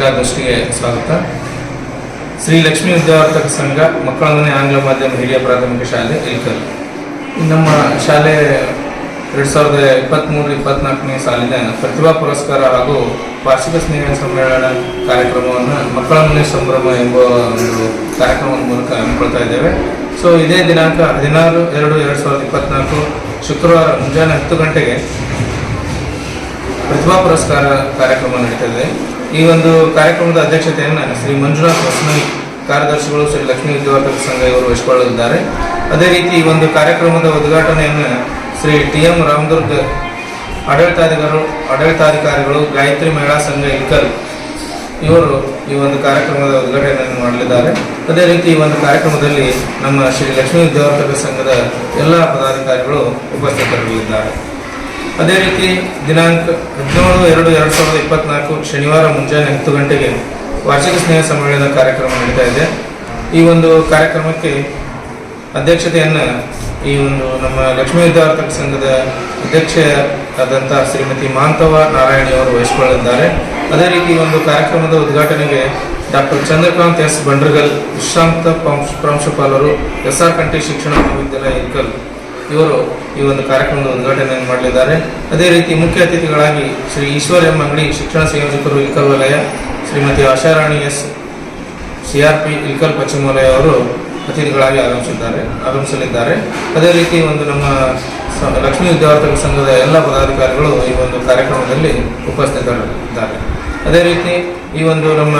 ಪತ್ರಿಕಾಗೋಷ್ಠಿಗೆ ಸ್ವಾಗತ. ಶ್ರೀ ಲಕ್ಷ್ಮೀ ವಿದ್ಯಾವರ್ತಕ ಸಂಘ ಮಕ್ಕಳೊಂದನೇ ಆಂಗ್ಲ ಮಾಧ್ಯಮ ಹಿರಿಯ ಪ್ರಾಥಮಿಕ ಶಾಲೆ ಇಲ್ಕಲ್ ನಮ್ಮ ಶಾಲೆ ಎರಡು ಸಾವಿರದ ಇಪ್ಪತ್ತ್ಮೂರು ಇಪ್ಪತ್ನಾಲ್ಕನೇ ಸಾಲಿನ ಪ್ರತಿಭಾ ಪುರಸ್ಕಾರ ಹಾಗೂ ವಾರ್ಷಿಕ ಸ್ನೇಹ ಸಮ್ಮೇಳನ ಕಾರ್ಯಕ್ರಮವನ್ನು ಮಕ್ಕಳೊಂದನೇ ಸಂಭ್ರಮ ಎಂಬ ಒಂದು ಕಾರ್ಯಕ್ರಮದ ಮೂಲಕ ಹಮ್ಮಿಕೊಳ್ತಾ ಇದ್ದೇವೆ. ಸೊ ಇದೇ ದಿನಾಂಕ ಹದಿನಾರು, ಎರಡು ಎರಡು ಸಾವಿರದ ಇಪ್ಪತ್ನಾಲ್ಕು ಶುಕ್ರವಾರ ಮುಂಜಾನೆ ಹತ್ತು ಗಂಟೆಗೆ ಪ್ರತಿಭಾ ಪುರಸ್ಕಾರ ಕಾರ್ಯಕ್ರಮ ನಡೀತದೆ ಈ ಒಂದು ಕಾರ್ಯಕ್ರಮದ ಅಧ್ಯಕ್ಷತೆಯನ್ನು ಶ್ರೀ ಮಂಜುನಾಥ್ ಹೊಸಮನಿ ಕಾರ್ಯದರ್ಶಿಗಳು ಶ್ರೀ ಲಕ್ಷ್ಮೀ ವಿದ್ಯಾವರ್ಧಕ ಸಂಘ ಇವರು ವಹಿಸಿಕೊಳ್ಳಲಿದ್ದಾರೆ. ಅದೇ ರೀತಿ ಈ ಒಂದು ಕಾರ್ಯಕ್ರಮದ ಉದ್ಘಾಟನೆಯನ್ನು ಶ್ರೀ ಟಿ ಎಂ ರಾಮದುರ್ಗ ಆಡಳಿತಾಧಿಕಾರಿಗಳು ಆಡಳಿತಾಧಿಕಾರಿಗಳು, ಗಾಯತ್ರಿ ಮಹಿಳಾ ಸಂಘ ಇಲ್ಕಲ್ ಇವರು ಈ ಒಂದು ಕಾರ್ಯಕ್ರಮದ ಉದ್ಘಾಟನೆಯನ್ನು ಮಾಡಲಿದ್ದಾರೆ. ಅದೇ ರೀತಿ ಈ ಒಂದು ಕಾರ್ಯಕ್ರಮದಲ್ಲಿ ನಮ್ಮ ಶ್ರೀ ಲಕ್ಷ್ಮೀ ವಿದ್ಯಾವರ್ಧಕ ಸಂಘದ ಎಲ್ಲ ಪದಾಧಿಕಾರಿಗಳು ಉಪಸ್ಥಿತರಿರಲಿದ್ದಾರೆ. ಅದೇ ರೀತಿ ದಿನಾಂಕ ಹದಿನೇಳು ಎರಡು ಎರಡು ಸಾವಿರದ ಇಪ್ಪತ್ನಾಲ್ಕು ಶನಿವಾರ ಮುಂಜಾನೆ ಹತ್ತು ಗಂಟೆಗೆ ವಾರ್ಷಿಕ ಸ್ನೇಹ ಸಮ್ಮೇಳನ ಕಾರ್ಯಕ್ರಮ ನಡೀತಾ ಇದೆ. ಈ ಒಂದು ಕಾರ್ಯಕ್ರಮಕ್ಕೆ ಅಧ್ಯಕ್ಷತೆಯನ್ನು ಈ ಒಂದು ನಮ್ಮ ಲಕ್ಷ್ಮೀ ವಿದ್ಯಾರ್ಥಕ ಸಂಘದ ಅಧ್ಯಕ್ಷರಾದಂಥ ಶ್ರೀಮತಿ ಮಾಂತವ ನಾರಾಯಣಿಯವರು ವಹಿಸಿಕೊಳ್ಳಲಿದ್ದಾರೆ. ಅದೇ ರೀತಿ ಒಂದು ಕಾರ್ಯಕ್ರಮದ ಉದ್ಘಾಟನೆಗೆ ಡಾಕ್ಟರ್ ಚಂದ್ರಕಾಂತ್ ಎಸ್ ಬಂಡ್ರಗಲ್, ವಿಶ್ರಾಂತ ಪ್ರಾಂಶ್- ಪ್ರಾಂಶುಪಾಲರು, ಎಸ್ ಆರ್ ಕಂಠಿ ಶಿಕ್ಷಣ ಮಹಾವಿದ್ಯಾಲಯ ಇಲ್ಕಲ್ ಇವರು ಈ ಒಂದು ಕಾರ್ಯಕ್ರಮದ ಉದ್ಘಾಟನೆಯನ್ನು ಮಾಡಲಿದ್ದಾರೆ. ಅದೇ ರೀತಿ ಮುಖ್ಯ ಅತಿಥಿಗಳಾಗಿ ಶ್ರೀ ಈಶ್ವರ್ ಎಂ ಅಂಗಡಿ ಶಿಕ್ಷಣ ಸಂಯೋಜಕರು ಇಲ್ಕಲ್ ವಲಯ ಶ್ರೀಮತಿ ಆಶಾರಾಣಿ ಎಸ್ ಸಿಆರ್ಪಿ ಇಲ್ಕಲ್ ಪಶ್ಚಿಮ ವಲಯ ಅವರು ಅತಿಥಿಗಳಾಗಿ ಆಗಮಿಸಿದ್ದಾರೆ, ಆಗಮಿಸಲಿದ್ದಾರೆ. ಅದೇ ರೀತಿ ಒಂದು ನಮ್ಮ ಸ- ಲಕ್ಷ್ಮೀ ವಿದ್ಯಾರ್ಥಿಗಳ ಸಂಘದ ಎಲ್ಲ ಪದಾಧಿಕಾರಿಗಳು ಈ ಒಂದು ಕಾರ್ಯಕ್ರಮದಲ್ಲಿ ಉಪಸ್ಥಿತರಿದ್ದಾರೆ. ಅದೇ ರೀತಿ ಈ ಒಂದು ನಮ್ಮ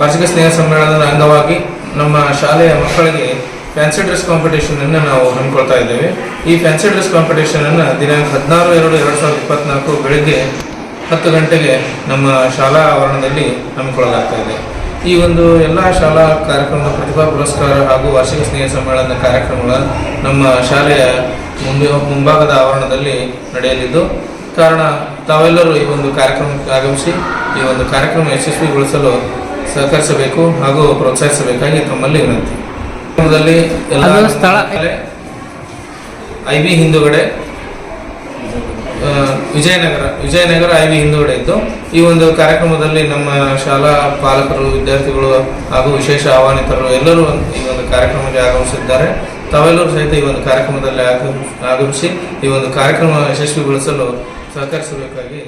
ವಾರ್ಷಿಕ ಸ್ನೇಹ ಸಮ್ಮೇಳನದ ಅಂಗವಾಗಿ ನಮ್ಮ ಶಾಲೆಯ ಮಕ್ಕಳಿಗೆ ಫ್ಯಾನ್ಸಿ ಡ್ರೆಸ್ ಕಾಂಪಿಟೇಷನ್ ಅನ್ನು ನಾವು ಹಮ್ಮಿಕೊಳ್ತಾ ಇದ್ದೇವೆ. ಈ ಫ್ಯಾನ್ಸಿ ಡ್ರೆಸ್ ಕಾಂಪಿಟೇಷನ್ ಅನ್ನು ದಿನಾಂಕ ಹದಿನಾರು, ಎರಡು ಎರಡು ಸಾವಿರದ ಇಪ್ಪತ್ನಾಲ್ಕು ಬೆಳಗ್ಗೆ ಹತ್ತು ಗಂಟೆಗೆ ನಮ್ಮ ಶಾಲಾ ಆವರಣದಲ್ಲಿ ಹಮ್ಮಿಕೊಳ್ಳಲಾಗ್ತಾ ಇದೆ. ಈ ಒಂದು ಎಲ್ಲ ಶಾಲಾ ಕಾರ್ಯಕ್ರಮ ಪ್ರತಿಭಾ ಪುರಸ್ಕಾರ ಹಾಗೂ ವಾರ್ಷಿಕ ಸ್ನೇಹ ಸಮ್ಮೇಳನದ ಕಾರ್ಯಕ್ರಮಗಳ ನಮ್ಮ ಶಾಲೆಯ ಮುಂದೆ, ಮುಂಭಾಗದ ಆವರಣದಲ್ಲಿ ನಡೆಯಲಿದ್ದು, ಕಾರಣ ತಾವೆಲ್ಲರೂ ಈ ಒಂದು ಕಾರ್ಯಕ್ರಮಕ್ಕೆ ಆಗಮಿಸಿ, ಈ ಒಂದು ಕಾರ್ಯಕ್ರಮ ಯಶಸ್ವಿಗೊಳಿಸಲು ಸಹಕರಿಸಬೇಕು ಹಾಗೂ ಪ್ರೋತ್ಸಾಹಿಸಬೇಕಾಗಿ ತಮ್ಮಲ್ಲಿ ವಿನಂತಿ. ಸ್ಥಳ. ಐ ವಿ ಹಿಂದುಗಡೆ ವಿಜಯನಗರ ವಿಜಯನಗರ ಐ ವಿ ಹಿಂದುಗಡೆ ಇದ್ದು ಈ ಒಂದು ಕಾರ್ಯಕ್ರಮದಲ್ಲಿ ನಮ್ಮ ಶಾಲಾ ಪಾಲಕರು ವಿದ್ಯಾರ್ಥಿಗಳು ಹಾಗೂ ವಿಶೇಷ ಆಹ್ವಾನಿತರು ಎಲ್ಲರೂ ಈ ಒಂದು ಕಾರ್ಯಕ್ರಮಕ್ಕೆ ಆಗಮಿಸಿದ್ದಾರೆ. ತಾವೆಲ್ಲರೂ ಸಹಿತ ಈ ಒಂದು ಕಾರ್ಯಕ್ರಮದಲ್ಲಿ ಆಗಮಿಸಿ ಈ ಒಂದು ಕಾರ್ಯಕ್ರಮ ಯಶಸ್ವಿಗೊಳಿಸಲು ಸಹಕರಿಸಬೇಕಾಗಿ